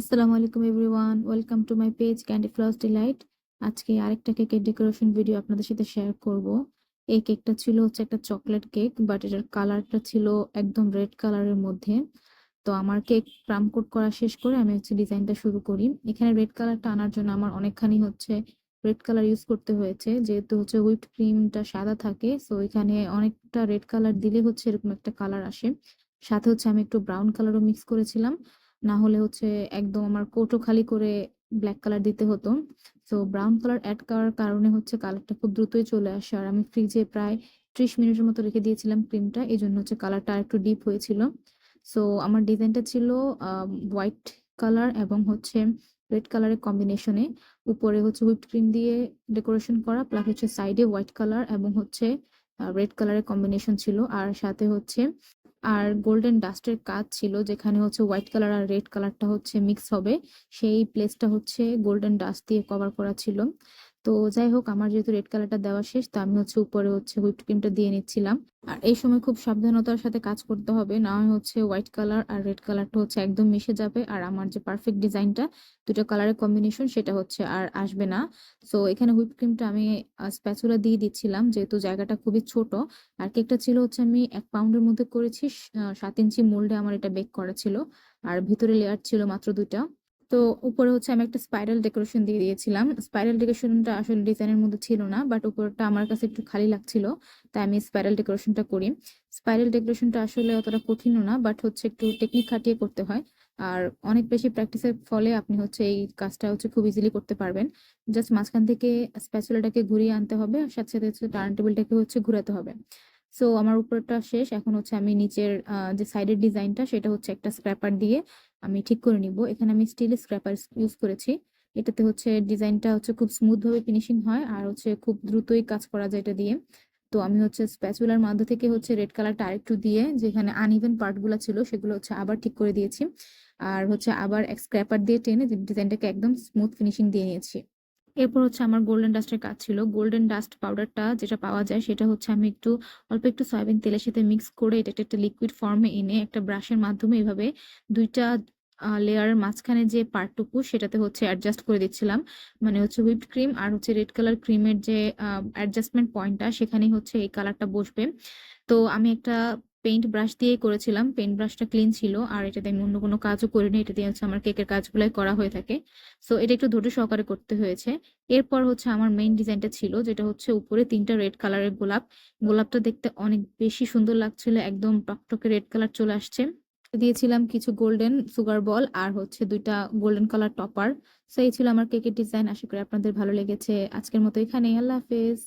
আসসালামু আলাইকুম everyone, welcome to my page candy flowers delight. আজকে আরেকটা কেকের ডেকোরেশন ভিডিও আপনাদের সাথে শেয়ার করব। এই কেকটা ছিল হচ্ছে একটা চকলেট কেক, বাট এটার কালারটা ছিল একদম রেড কালারের মধ্যে। তো আমার কেক কোট করা শেষ করে আমি হচ্ছে ডিজাইনটা শুরু করি। এখানে রেড কালারটা আনার জন্য আমার অনেকখানি হচ্ছে রেড কালার ইউজ করতে হয়েছে। যেহেতু হচ্ছে হুইপড ক্রিমটা সাদা থাকে, সো এখানে অনেকটা রেড কালার দিলে হচ্ছে এরকম একটা কালার আসে। সাথে হচ্ছে আমি একটু ব্রাউন কালারও মিক্স করেছিলাম। না হলে হচ্ছে একদম আমার কোটো খালি করে ব্ল্যাক কালার দিতে হতো। তো ব্রাউন কালার অ্যাড করার কারণে হচ্ছে কালারটা খুব দ্রুতই চলে আসে। আর আমি ফ্রিজে প্রায় ত্রিশ মিনিটের মতো রেখে দিয়েছিলাম ক্রিমটা এই জন্য হচ্ছে কালারটা একটু ডিপ হয়েছিল। সো আমার ডিজাইনটা ছিল হোয়াইট কালার এবং হচ্ছে রেড কালারের কম্বিনেশনে উপরে হচ্ছে হুইপড ক্রিম দিয়ে ডেকোরেশন করা প্লাস হচ্ছে সাইডে হোয়াইট কালার এবং হচ্ছে রেড কালারের কম্বিনেশন ছিল। আর সাথে হচ্ছে আর গোল্ডেন ডাস্টের কাজ ছিল, যেখানে হচ্ছে হোয়াইট কালার আর রেড কালারটা হচ্ছে মিক্স হবে। সেই প্লেসটা হচ্ছে গোল্ডেন ডাস্ট দিয়ে কভার করা ছিল। তো যাই হোক, আমার যেহেতু রেড কালারটা দেওয়া শেষ, তো আমি হচ্ছে উপরে হচ্ছে হুইপড ক্রিমটা দিয়ে নিচ্ছিলাম। আর এই সময় খুব সাবধানতার সাথে কাজ করতে হবে, না হচ্ছে হোয়াইট কালার আর রেড কালারটা হচ্ছে একদম মিশে যাবে। আর আমার যে পারফেক্ট ডিজাইনটা দুটো কালারের কম্বিনেশন সেটা হচ্ছে আর আসবে না। সো এখানে হুইপ ক্রিমটা আমি স্প্যাচুলা দিয়ে দিচ্ছিলাম, যেহেতু জায়গাটা খুবই ছোট। আর কেকটা ছিল হচ্ছে আমি এক পাউন্ডের মধ্যে করেছি সাত ইঞ্চি মোল্ডে আমার এটা বেক করা ছিল। আর ভিতরে লেয়ার ছিল মাত্র দুইটা। তো উপরে হচ্ছে আমি একটা স্পাইরাল ডেকোরেশন দিয়ে দিয়েছিলাম। স্পাইরাল ডেকোরেশনটা আসলে ডিজাইনের মধ্যে ছিল না বাট উপরটা আমার কাছে একটু খালি লাগছিল, তাই আমি স্পাইরাল ডেকোরেশনটা করি। স্পাইরাল ডেকোরেশনটা আসলে অতটা কঠিনও না বাট হচ্ছে একটু টেকনিক খাটিয়ে করতে হয়। আর অনেক বেশি প্র্যাকটিসের ফলে আপনি হচ্ছে এই কাজটা হচ্ছে খুব ইজিলি করতে পারবেন। জাস্ট মাঝখান থেকে স্প্যাচুলাটাকে ঘুরিয়ে আনতে হবে, আর সাথে সাথে হচ্ছে টার্ন টেবিলটাকে হচ্ছে ঘুরাতে হবে। সো আমার উপরটা শেষ। এখন হচ্ছে আমি নিচের যে সাইডের ডিজাইনটা সেটা হচ্ছে একটা স্ক্র্যাপার দিয়ে আমি ঠিক করে নিব। এখানে আমি স্টিলের স্ক্র্যাপার ইউজ করেছি। এটাতে হচ্ছে ডিজাইনটা হচ্ছে খুব স্মুথ ভাবে ফিনিশিং হয় আর হচ্ছে খুব দ্রুতই কাজ করা যায় এটা দিয়ে। তো আমি হচ্ছে স্প্যাচুলার মধ্য থেকে হচ্ছে রেড কালারটা আরেকটু দিয়ে, যেখানে আনইভেন পার্টগুলো ছিল, সেগুলো হচ্ছে আবার ঠিক করে দিয়েছি। আর হচ্ছে আবার এক স্ক্র্যাপার দিয়ে টেনে ডিজাইনটাকে একদম স্মুথ ফিনিশিং দিয়ে নিয়েছি। এরপর হচ্ছে আমার গোল্ডেন ডাস্টের কাজ ছিল। গোল্ডেন ডাস্ট পাউডারটা যেটা পাওয়া যায় সেটা হচ্ছে আমি একটু, অল্প একটু সয়াবিন তেলের সাথে মিক্স করে এটা একটা লিকুইড ফর্মে এনে একটা ব্রাশের মাধ্যমে এভাবে দুইটা লেয়ারের মাঝখানে যে পার্টটুকু সেটাতে হচ্ছে অ্যাডজাস্ট করে দিচ্ছিলাম। মানে হচ্ছে হুইপড ক্রিম আর হচ্ছে রেড কালার ক্রিমের যে অ্যাডজাস্টমেন্ট পয়েন্টটা সেখানেই হচ্ছে এই কালারটা বসবে। তো আমি একটা পেইন্ট ব্রাশ দিয়ে করেছিলাম। পেইন্ট ব্রাশটা ক্লিন ছিল আর এটাতে আমি অন্য কোনো কাজও করিনি। এটা দিয়ে হচ্ছে আমার কেকের কাজগুলাই করা হয়ে থাকে। সো এটা একটু ধৈর্য সহকারে করতে হয়েছে। এরপর হচ্ছে আমার মেইন ডিজাইনটা ছিল যেটা হচ্ছে উপরে তিনটা রেড কালারের গোলাপ। গোলাপটা দেখতে অনেক বেশি সুন্দর লাগছিল, একদম টকটকে রেড কালার চলে আসছে। দিয়েছিলাম কিছু গোল্ডেন সুগার বল আর হচ্ছে দুইটা গোল্ডেন কালার টপার সো এই ছিল আমার কেকের ডিজাইন আশা করি আপনাদের ভালো লেগেছে। আজকের মতো এখানেই। আল্লাহ হাফেজ।